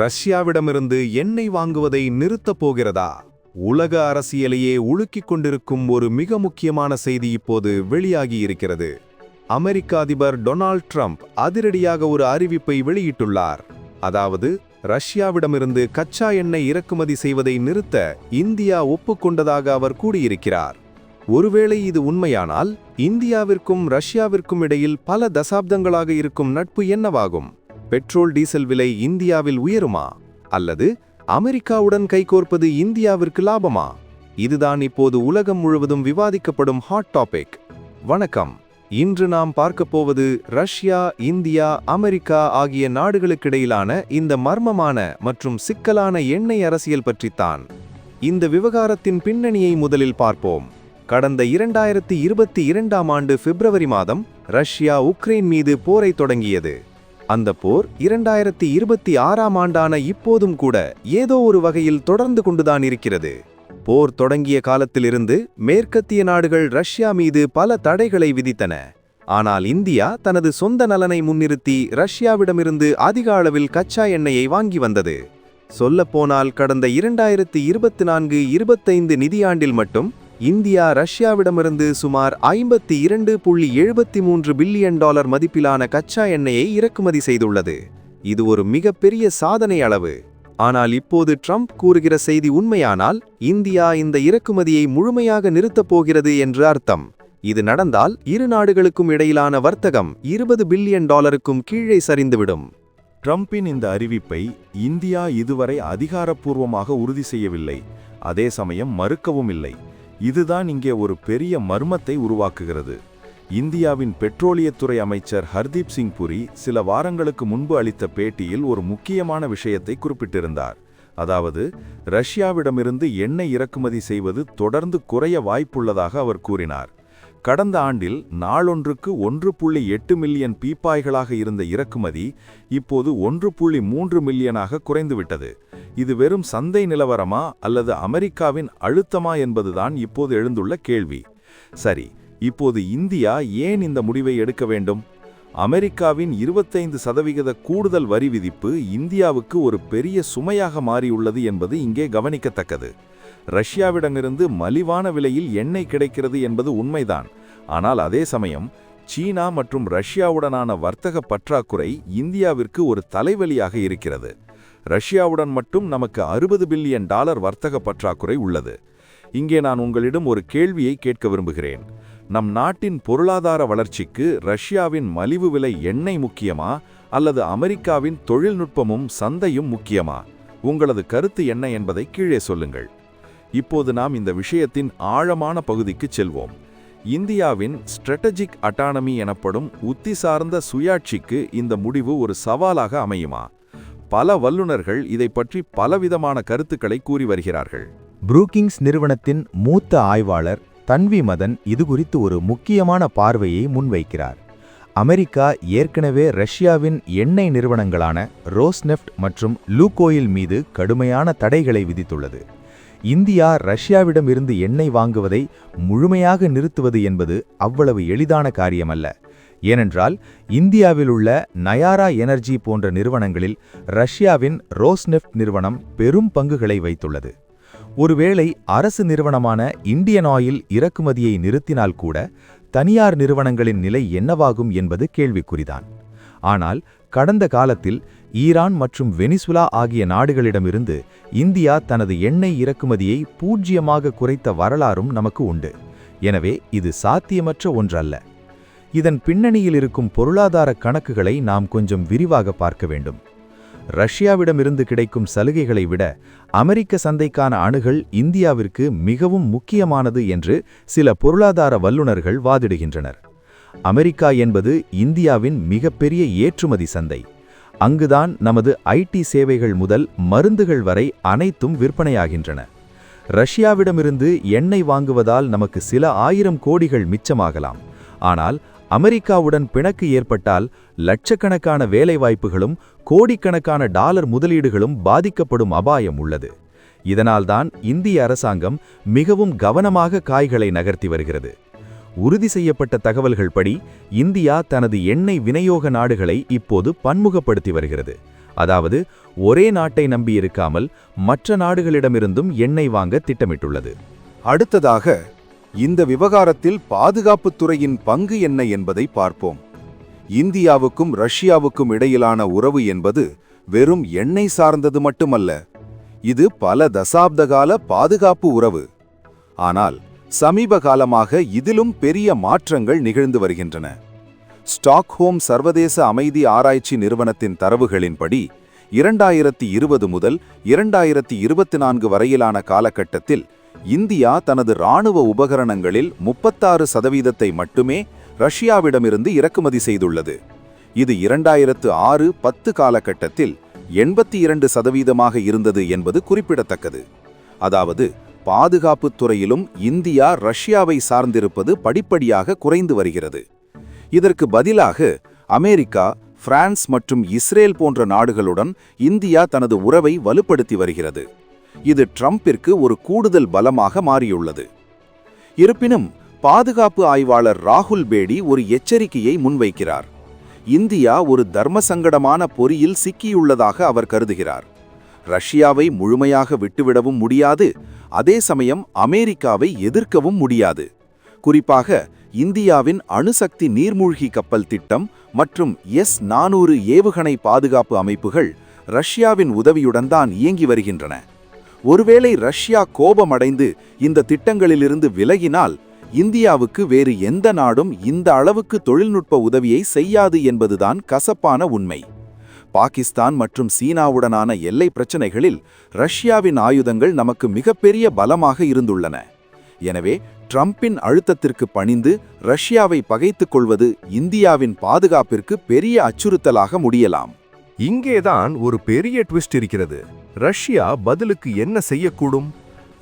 ரஷ்யாவிடமிருந்து எண்ணெய் வாங்குவதை நிறுத்தப் போகிறதா? உலக அரசியலையே உலுக்கிக் கொண்டிருக்கும் ஒரு மிக முக்கியமான செய்தி இப்போது வெளியாகியிருக்கிறது அமெரிக்க அதிபர் டொனால்ட் ட்ரம்ப் அதிரடியாக ஒரு அறிவிப்பை வெளியிட்டுள்ளார். அதாவது ரஷ்யாவிடமிருந்து கச்சா எண்ணெய் இறக்குமதி செய்வதை நிறுத்த இந்தியா ஒப்புக்கொண்டதாக அவர் கூறியிருக்கிறார். ஒருவேளை இது உண்மையானால் இந்தியாவிற்கும் ரஷ்யாவிற்கும் இடையில் பல தசாப்தங்களாக இருக்கும் நட்பு என்னவாகும்? பெட்ரோல் டீசல் விலை இந்தியாவில் உயருமா? அல்லது அமெரிக்காவுடன் கைகோர்ப்பது இந்தியாவிற்கு லாபமா? இதுதான் இப்போது உலகம் முழுவதும் விவாதிக்கப்படும் ஹாட் டாபிக் வணக்கம். இன்று நாம் பார்க்க போவது ரஷ்யா இந்தியா அமெரிக்கா ஆகிய நாடுகளுக்கிடையிலான இந்த மர்மமான மற்றும் சிக்கலான எண்ணெய் அரசியல் பற்றித்தான். இந்த விவகாரத்தின் பின்னணியை முதலில் பார்ப்போம். கடந்த இரண்டாயிரத்தி இருபத்தி இரண்டாம் ஆண்டு பிப்ரவரி மாதம் ரஷ்யா உக்ரைன் மீது போரை தொடங்கியது. அந்த போர் இரண்டாயிரத்தி இருபத்தி ஆறாம் ஆண்டான இப்போதும் கூட ஏதோ ஒரு வகையில் தொடர்ந்து கொண்டுதான் இருக்கிறது. போர் தொடங்கிய காலத்திலிருந்து மேற்கத்திய நாடுகள் ரஷ்யா மீது பல தடைகளை விதித்தன. ஆனால் இந்தியா தனது சொந்த நலனை முன்னிறுத்தி ரஷ்யாவிடமிருந்து அதிக அளவில் கச்சா எண்ணெயை வாங்கி வந்தது. சொல்லப்போனால் கடந்த இரண்டாயிரத்தி இருபத்தி நான்கு இருபத்தைந்து நிதியாண்டில் மட்டும் இந்தியா ரஷ்யாவிடமிருந்து சுமார் ஐம்பத்தி இரண்டு புள்ளி எழுபத்தி மூன்று பில்லியன் டாலர் மதிப்பிலான கச்சா எண்ணெயை இறக்குமதி செய்துள்ளது. இது ஒரு மிகப்பெரிய சாதனை அளவு. ஆனால் இப்போது ட்ரம்ப் கூறுகிற செய்தி உண்மையானால் இந்தியா இந்த இறக்குமதியை முழுமையாக நிறுத்தப் போகிறது என்று அர்த்தம். இது நடந்தால் இரு நாடுகளுக்கும் இடையிலான வர்த்தகம் இருபது பில்லியன் டாலருக்கும் கீழே சரிந்துவிடும். ட்ரம்பின் இந்த அறிவிப்பை இந்தியா இதுவரை அதிகாரப்பூர்வமாக உறுதி செய்யவில்லை. அதே சமயம் மறுக்கவும் இல்லை. இதுதான் இங்கே ஒரு பெரிய மர்மத்தை உருவாக்குகிறது. இந்தியாவின் பெட்ரோலியத்துறை அமைச்சர் ஹர்தீப் சிங் புரி சில வாரங்களுக்கு முன்பு அளித்த பேட்டியில் ஒரு முக்கியமான விஷயத்தை குறிப்பிட்டிருந்தார். அதாவது ரஷ்யாவிடமிருந்து எண்ணெய் இறக்குமதி செய்வது தொடர்ந்து குறைய வாய்ப்புள்ளதாக அவர் கூறினார். கடந்த ஆண்டில் நாளொன்றுக்கு ஒன்று புள்ளி எட்டு மில்லியன் பீப்பாய்களாக இருந்த இறக்குமதி இப்போது ஒன்று புள்ளி மூன்று மில்லியனாக குறைந்துவிட்டது. இது வெறும் சந்தை நிலவரமா அல்லது அமெரிக்காவின் அழுத்தமா என்பதுதான் இப்போது எழுந்துள்ள கேள்வி. சரி இப்போது இந்தியா ஏன் இந்த முடிவை எடுக்க வேண்டும்? அமெரிக்காவின் இருபத்தைந்து சதவிகித கூடுதல் வரி விதிப்பு இந்தியாவுக்கு ஒரு பெரிய சுமையாக மாறியுள்ளது என்பது இங்கே கவனிக்கத்தக்கது. ரஷ்யாவிடமிருந்து மலிவான விலையில் எண்ணெய் கிடைக்கிறது என்பது உண்மைதான். ஆனால் அதே சமயம் சீனா மற்றும் ரஷ்யாவுடனான வர்த்தக பற்றாக்குறை இந்தியாவிற்கு ஒரு தலைவலியாக இருக்கிறது. ரஷ்யாவுடன் மட்டும் நமக்கு அறுபது பில்லியன் டாலர் வர்த்தக பற்றாக்குறை உள்ளது. இங்கே நான் உங்களிடம் ஒரு கேள்வியை கேட்க விரும்புகிறேன். நம் நாட்டின் பொருளாதார வளர்ச்சிக்கு ரஷ்யாவின் மலிவு விலை எண்ணெய் முக்கியமா? அல்லது அமெரிக்காவின் தொழில்நுட்பமும் சந்தையும் முக்கியமா? உங்களது கருத்து என்ன என்பதை கீழே சொல்லுங்கள். இப்போது நாம் இந்த விஷயத்தின் ஆழமான பகுதிக்கு செல்வோம். இந்தியாவின் ஸ்ட்ராட்டஜிக் அட்டானமி எனப்படும் உத்தி சார்ந்த சுயாட்சிக்கு இந்த முடிவு ஒரு சவாலாக அமையுமா? பல வல்லுநர்கள் இதை பற்றி பலவிதமான கருத்துக்களை கூறி வருகிறார்கள். புரூக்கிங்ஸ் நிறுவனத்தின் மூத்த ஆய்வாளர் தன்வி மதன் இது குறித்து ஒரு முக்கியமான பார்வையை முன்வைக்கிறார். அமெரிக்கா ஏற்கனவே ரஷ்யாவின் எண்ணெய் நிறுவனங்களான ரோஸ்நெஃப்ட் மற்றும் லூகோயில் மீது கடுமையான தடைகளை விதித்துள்ளது. இந்தியா ரஷ்யாவிடமிருந்து எண்ணெய் வாங்குவதை முழுமையாக நிறுத்துவது என்பது அவ்வளவு எளிதான காரியமல்ல. ஏனென்றால் இந்தியாவில் உள்ள நயாரா எனர்ஜி போன்ற நிறுவனங்களில் ரஷ்யாவின் ரோஸ்நெஃப்ட் நிறுவனம் பெரும் பங்குகளை வைத்துள்ளது. ஒருவேளை அரசு நிறுவனமான இந்தியன் ஆயில் இறக்குமதியை நிறுத்தினால் கூட தனியார் நிறுவனங்களின் நிலை என்னவாகும் என்பது கேள்விக்குறிதான். ஆனால் கடந்த காலத்தில் ஈரான் மற்றும் வெனிசுலா ஆகிய நாடுகளிடமிருந்து இந்தியா தனது எண்ணெய் இறக்குமதியை பூஜ்யமாக குறைத்த வரலாறும் நமக்கு உண்டு. எனவே இது சாத்தியமற்ற ஒன்றல்ல. இதன் பின்னணியில் இருக்கும் பொருளாதார கணக்குகளை நாம் கொஞ்சம் விரிவாக பார்க்க வேண்டும். ரஷ்யாவிடமிருந்து கிடைக்கும் சலுகைகளை விட அமெரிக்க சந்தைக்கான அணுகல் இந்தியாவிற்கு மிகவும் முக்கியமானது என்று சில பொருளாதார வல்லுநர்கள் வாதிடுகின்றனர். அமெரிக்கா என்பது இந்தியாவின் மிகப்பெரிய ஏற்றுமதி சந்தை. அங்குதான் நமது ஐடி சேவைகள் முதல் மருந்துகள் வரை அனைத்தும் விற்பனையாகின்றன. ரஷ்யாவிடமிருந்து எண்ணெய் வாங்குவதால் நமக்கு சில ஆயிரம் கோடிகள் மிச்சமாகலாம். ஆனால் அமெரிக்காவுடன் பிணக்கு ஏற்பட்டால் லட்சக்கணக்கான வேலைவாய்ப்புகளும் கோடிக்கணக்கான டாலர் முதலீடுகளும் பாதிக்கப்படும் அபாயம் உள்ளது. இதனால்தான் இந்திய அரசாங்கம் மிகவும் கவனமாக காய்களை நகர்த்தி வருகிறது. உறுதி செய்யப்பட்ட தகவல்கள் படி இந்தியா தனது எண்ணெய் விநியோக நாடுகளை இப்போது பன்முகப்படுத்தி வருகிறது. அதாவது ஒரே நாட்டை நம்பியிருக்காமல் மற்ற நாடுகளிடமிருந்தும் எண்ணெய் வாங்க திட்டமிட்டுள்ளது. அடுத்ததாக இந்த விவகாரத்தில் பாதுகாப்புத்துறையின் பங்கு என்ன என்பதை பார்ப்போம். இந்தியாவுக்கும் ரஷ்யாவுக்கும் இடையிலான உறவு என்பது வெறும் எண்ணெய் சார்ந்தது மட்டுமல்ல இது பல தசாப்தகால பாதுகாப்பு உறவு. ஆனால் சமீப காலமாக இதிலும் பெரிய மாற்றங்கள் நிகழ்ந்து வருகின்றன. ஸ்டாக்ஹோம் சர்வதேச அமைதி ஆராய்ச்சி நிறுவனத்தின் தரவுகளின்படி இரண்டாயிரத்தி இருபது முதல் இரண்டாயிரத்தி இருபத்தி நான்கு வரையிலான காலகட்டத்தில் இந்தியா தனது இராணுவ உபகரணங்களில் முப்பத்தாறு சதவீதத்தை மட்டுமே ரஷ்யாவிடமிருந்து இறக்குமதி செய்துள்ளது. இது இரண்டாயிரத்து ஆறு பத்து காலகட்டத்தில் எண்பத்தி இரண்டு சதவீதமாக இருந்தது என்பது குறிப்பிடத்தக்கது. அதாவது பாதுகாப்புத் துறையிலும் இந்தியா ரஷ்யாவை சார்ந்திருப்பது படிப்படியாக குறைந்து வருகிறது. இதற்கு பதிலாக அமெரிக்கா பிரான்ஸ் மற்றும் இஸ்ரேல் போன்ற நாடுகளுடன் இந்தியா தனது உறவை வலுப்படுத்தி வருகிறது. இது ட்ரம்பிற்கு ஒரு கூடுதல் பலமாக மாறியுள்ளது. இருப்பினும் பாதுகாப்பு ஆய்வாளர் ராகுல் பேடி ஒரு எச்சரிக்கையை முன்வைக்கிறார். இந்தியா ஒரு தர்ம சங்கடமான பொறியில் சிக்கியுள்ளதாக அவர் கருதுகிறார். ரஷ்யாவை முழுமையாக விட்டுவிடவும் முடியாது அதே சமயம் அமெரிக்காவை எதிர்க்கவும் முடியாது. குறிப்பாக இந்தியாவின் அணுசக்தி நீர்மூழ்கி கப்பல் திட்டம் மற்றும் எஸ் நானூறு ஏவுகணை பாதுகாப்பு அமைப்புகள் ரஷ்யாவின் உதவியுடன் தான் இயங்கி வருகின்றன. ஒருவேளை ரஷ்யா கோபமடைந்து இந்த திட்டங்களிலிருந்து விலகினால் இந்தியாவுக்கு வேறு எந்த நாடும் இந்த அளவுக்கு தொழில்நுட்ப உதவியை செய்யாது என்பதுதான் கசப்பான உண்மை. பாகிஸ்தான் மற்றும் சீனாவுடனான எல்லை பிரச்சினைகளில் ரஷ்யாவின் ஆயுதங்கள் நமக்கு மிகப்பெரிய பலமாக இருந்துள்ளன. எனவே ட்ரம்பின் அழுத்தத்திற்கு பணிந்து ரஷ்யாவை பகைத்துக் கொள்வது இந்தியாவின் பாதுகாப்பிற்கு பெரிய அச்சுறுத்தலாக முடியலாம். இங்கேதான் ஒரு பெரிய ட்விஸ்ட் இருக்கிறது. ரஷ்யா பதிலுக்கு என்ன செய்யக்கூடும்?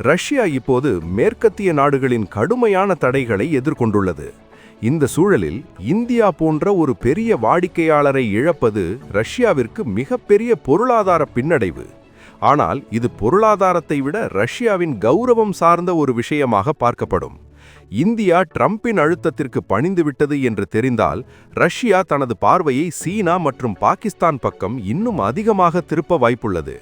ரஷ்யா இப்போது மேற்கத்திய நாடுகளின் கடுமையான தடைகளை எதிர்கொண்டுள்ளது. இந்த சூழலில் இந்தியா போன்ற ஒரு பெரிய வாடிக்கையாளரை இழப்பது ரஷ்யாவிற்கு மிகப்பெரிய பொருளாதார பின்னடைவு. ஆனால் இது பொருளாதாரத்தை விட ரஷ்யாவின் கௌரவம் சார்ந்த ஒரு விஷயமாக பார்க்கப்படும். இந்தியா ட்ரம்பின் அழுத்தத்திற்கு பணிந்துவிட்டது என்று தெரிந்தால் ரஷ்யா தனது பார்வையை சீனா மற்றும் பாகிஸ்தான் பக்கம் இன்னும் அதிகமாக திருப்ப வாய்ப்புள்ளது.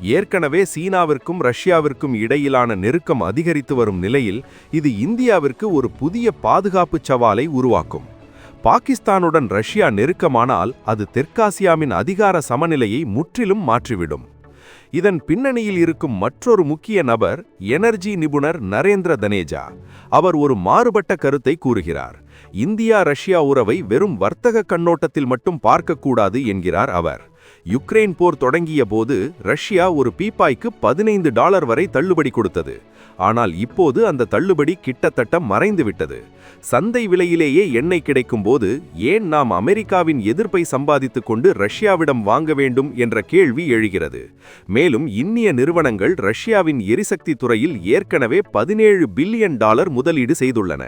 ஏற்கனவே சீனாவிற்கும் ரஷ்யாவிற்கும் இடையிலான நெருக்கம் அதிகரித்து வரும் நிலையில் இது இந்தியாவிற்கு ஒரு புதிய பாதுகாப்பு சவாலை உருவாக்கும். பாகிஸ்தானுடன் ரஷ்யா நெருக்கமானால் அது தெற்காசியாவின் அதிகார சமநிலையை முற்றிலும் மாற்றிவிடும். இதன் பின்னணியில் இருக்கும் மற்றொரு முக்கிய நபர் எனர்ஜி நிபுணர் நரேந்திர தனேஜா. அவர் ஒரு மாறுபட்ட கருத்தை கூறுகிறார். இந்தியா ரஷ்யா உறவை வெறும் வர்த்தக கண்ணோட்டத்தில் மட்டும் பார்க்கக்கூடாது என்கிறார் அவர். யுக்ரைன் போர் தொடங்கிய போது ரஷ்யா ஒரு பீப்பாய்க்கு பதினைந்து டாலர் வரை தள்ளுபடி கொடுத்தது. ஆனால் இப்போது அந்த தள்ளுபடி கிட்டத்தட்ட மறைந்துவிட்டது. சந்தை விலையிலேயே எண்ணெய் கிடைக்கும் போது ஏன் நாம் அமெரிக்காவின் எதிர்ப்பை சம்பாதித்துக் கொண்டு ரஷ்யாவிடம் வாங்க வேண்டும் என்ற கேள்வி எழுகிறது. மேலும் இன்னிய நிறுவனங்கள் ரஷ்யாவின் எரிசக்தி துறையில் ஏற்கனவே பதினேழு பில்லியன் டாலர் முதலீடு செய்துள்ளன.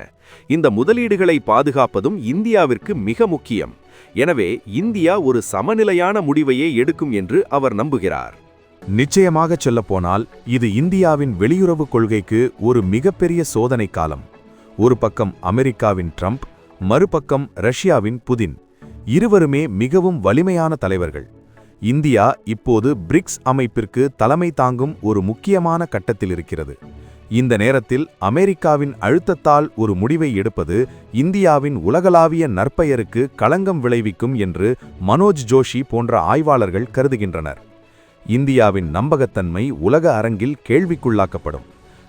இந்த முதலீடுகளை பாதுகாப்பதும் இந்தியாவிற்கு மிக முக்கியம். எனவே இந்தியா ஒரு சமநிலையான முடிவையே எடுக்கும் என்று அவர் நம்புகிறார். நிச்சயமாகச் சொல்லப்போனால் இது இந்தியாவின் வெளியுறவுக் கொள்கைக்கு ஒரு மிகப்பெரிய சோதனை காலம். ஒரு பக்கம் அமெரிக்காவின் ட்ரம்ப் மறுபக்கம் ரஷ்யாவின் புதின். இருவருமே மிகவும் வலிமையான தலைவர்கள். இந்தியா இப்போது பிரிக்ஸ் அமைப்பிற்கு தலைமை தாங்கும் ஒரு முக்கியமான கட்டத்தில் இருக்கிறது. இந்த நேரத்தில் அமெரிக்காவின் அழுத்தத்தால் ஒரு முடிவை எடுப்பது இந்தியாவின் உலகளாவிய நற்பெயருக்கு களங்கம் விளைவிக்கும் என்று மனோஜ் ஜோஷி போன்ற ஆய்வாளர்கள் கருதுகின்றனர். இந்தியாவின் நம்பகத்தன்மை உலக அரங்கில் கேள்விக்குள்ளாக்கப்படும்.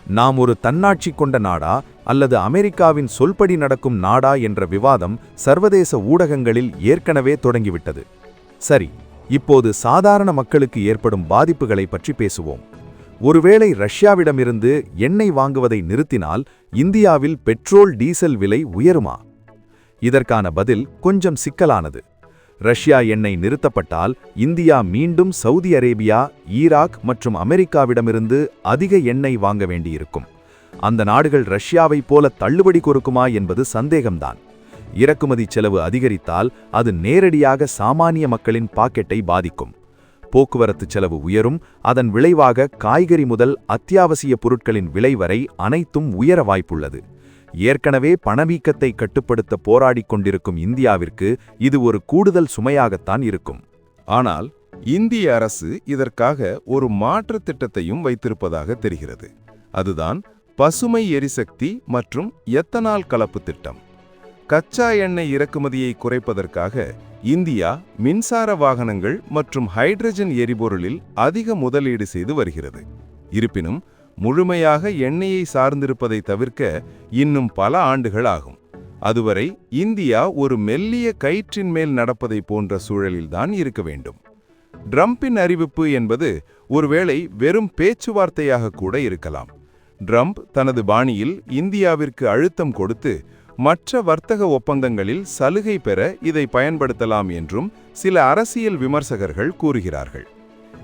நாம் ஒரு தன்னாட்சி கொண்ட நாடா அல்லது அமெரிக்காவின் சொல்படி நடக்கும் நாடா என்ற விவாதம் சர்வதேச ஊடகங்களில் ஏற்கனவே தொடங்கிவிட்டது. சரி இப்போது சாதாரண மக்களுக்கு ஏற்படும் பாதிப்புகளை பற்றி பேசுவோம். ஒருவேளை ரஷ்யாவிடமிருந்து எண்ணெய் வாங்குவதை நிறுத்தினால் இந்தியாவில் பெட்ரோல் டீசல் விலை உயருமா? இதற்கான பதில் கொஞ்சம் சிக்கலானது. ரஷ்யா எண்ணெய் நிறுத்தப்பட்டால் இந்தியா மீண்டும் சவுதி அரேபியா ஈராக் மற்றும் அமெரிக்காவிடமிருந்து அதிக எண்ணெய் வாங்க வேண்டியிருக்கும். அந்த நாடுகள் ரஷ்யாவைப் போல தள்ளுபடி கொடுக்குமா என்பது சந்தேகம்தான். இறக்குமதி செலவு அதிகரித்தால் அது நேரடியாக சாமானிய மக்களின் பாக்கெட்டை பாதிக்கும். போக்குவரத்து செலவு உயரும் அதன் விளைவாக காய்கறி முதல் அத்தியாவசிய பொருட்களின் விலை வரை அனைத்தும் உயர வாய்ப்புள்ளது. ஏற்கனவே பணவீக்கத்தை கட்டுப்படுத்த போராடிக் கொண்டிருக்கும் இந்தியாவிற்கு இது ஒரு கூடுதல் சுமையாகத்தான் இருக்கும். ஆனால் இந்திய அரசு இதற்காக ஒரு மாற்றுத் திட்டத்தையும் வைத்திருப்பதாக தெரிகிறது. அதுதான் பசுமை எரிசக்தி மற்றும் எத்தனால் கலப்பு திட்டம். கச்சா எண்ணெய் இறக்குமதியை குறைப்பதற்காக இந்தியா மின்சார வாகனங்கள் மற்றும் ஹைட்ரஜன் எரிபொருளில் அதிக முதலீடு செய்து வருகிறது. இருப்பினும் முழுமையாக எண்ணெயை சார்ந்திருப்பதை தவிர்க்க இன்னும் பல ஆண்டுகள் ஆகும். அதுவரை இந்தியா ஒரு மெல்லிய கயிற்றின் மேல் நடப்பதை போன்ற சூழலில்தான் இருக்க வேண்டும். ட்ரம்பின் அறிவிப்பு என்பது ஒருவேளை வெறும் பேச்சுவார்த்தையாக கூட இருக்கலாம். ட்ரம்ப் தனது பாணியில் இந்தியாவிற்கு அழுத்தம் கொடுத்து மற்ற வர்த்தக ஒப்பந்தங்களில் சலுகை பெற இதை பயன்படுத்தலாம் என்றும் சில அரசியல் விமர்சகர்கள் கூறுகிறார்கள்.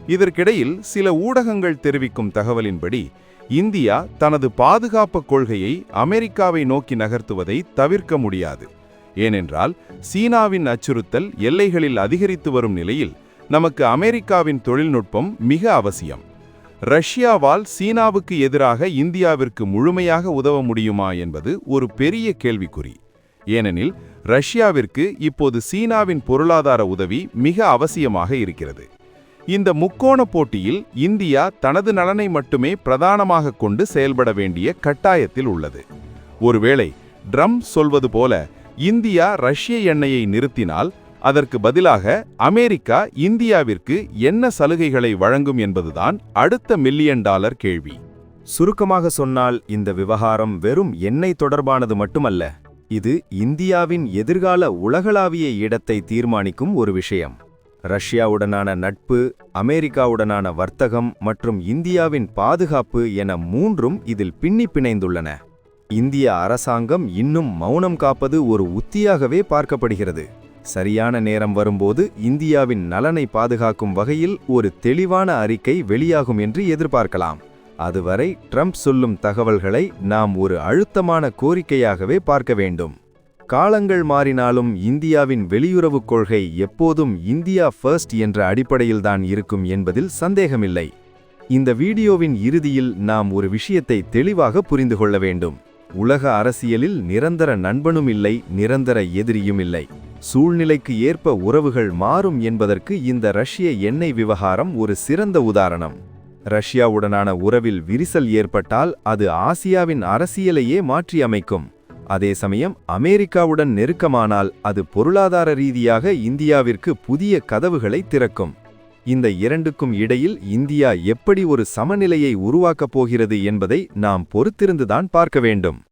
இதற்கிடையில் சில ஊடகங்கள் தெரிவிக்கும் தகவலின்படி இந்தியா தனது பாதுகாப்பு கொள்கையை அமெரிக்காவை நோக்கி நகர்த்துவதை தவிர்க்க முடியாது. ஏனென்றால் சீனாவின் அச்சுறுத்தல் எல்லைகளில் அதிகரித்து வரும் நிலையில் நமக்கு அமெரிக்காவின் தொழில்நுட்பம் மிக அவசியம். ரஷ்யாவால் சீனாவுக்கு எதிராக இந்தியாவிற்கு முழுமையாக உதவ முடியுமா என்பது ஒரு பெரிய கேள்விக்குறி. ஏனெனில் ரஷ்யாவிற்கு இப்போது சீனாவின் பொருளாதார உதவி மிக அவசியமாக இருக்கிறது. இந்த முக்கோண போட்டியில் இந்தியா தனது நலனை மட்டுமே பிரதானமாக கொண்டு செயல்பட வேண்டிய கட்டாயத்தில் உள்ளது. ஒருவேளை ட்ரம் சொல்வது போல இந்தியா ரஷ்ய எண்ணெயை நிறுத்தினால் அதற்கு பதிலாக அமெரிக்கா இந்தியாவிற்கு என்ன சலுகைகளை வழங்கும் என்பதுதான் அடுத்த மில்லியன் டாலர் கேள்வி. சுருக்கமாக சொன்னால் இந்த விவகாரம் வெறும் எண்ணெய் தொடர்பானது மட்டுமல்ல இது இந்தியாவின் எதிர்கால உலகளாவிய இடத்தை தீர்மானிக்கும் ஒரு விஷயம். ரஷ்யாவுடனான நட்பு அமெரிக்காவுடனான வர்த்தகம் மற்றும் இந்தியாவின் பாதுகாப்பு என மூன்றும் இதில் பின்னி பிணைந்துள்ளன. இந்திய அரசாங்கம் இன்னும் மௌனம் காப்பது ஒரு உத்தியாகவே பார்க்கப்படுகிறது. சரியான நேரம் வரும்போது இந்தியாவின் நலனை பாதுகாக்கும் வகையில் ஒரு தெளிவான அறிக்கை வெளியாகும் என்று எதிர்பார்க்கலாம். அதுவரை ட்ரம்ப் சொல்லும் தகவல்களை நாம் ஒரு அழுத்தமான கோரிக்கையாகவே பார்க்க வேண்டும். காலங்கள் மாறினாலும் இந்தியாவின் வெளியுறவுக் கொள்கை எப்போதும் இந்தியா ஃபர்ஸ்ட் என்ற அடிப்படையில்தான் இருக்கும் என்பதில் சந்தேகமில்லை. இந்த வீடியோவின் இறுதியில் நாம் ஒரு விஷயத்தை தெளிவாக புரிந்து கொள்ள வேண்டும். உலக அரசியலில் நிரந்தர நண்பனும் இல்லை நிரந்தர எதிரியும் இல்லை. சூழ்நிலைக்கு ஏற்ப உறவுகள் மாறும் என்பதற்கு இந்த ரஷ்ய எண்ணெய் விவகாரம் ஒரு சிறந்த உதாரணம். ரஷ்யாவுடனான உறவில் விரிசல் ஏற்பட்டால் அது ஆசியாவின் அரசியலையே மாற்றி அமைக்கும் அதே சமயம் அமெரிக்காவுடன் நெருக்கமானால் அது பொருளாதார ரீதியாக இந்தியாவிற்கு புதிய கதவுகளை திறக்கும். இந்த இரண்டுக்கும் இடையில் இந்தியா எப்படி ஒரு சமநிலையை உருவாக்கப் போகிறது என்பதை நாம் பொறுத்திருந்துதான் பார்க்க வேண்டும்.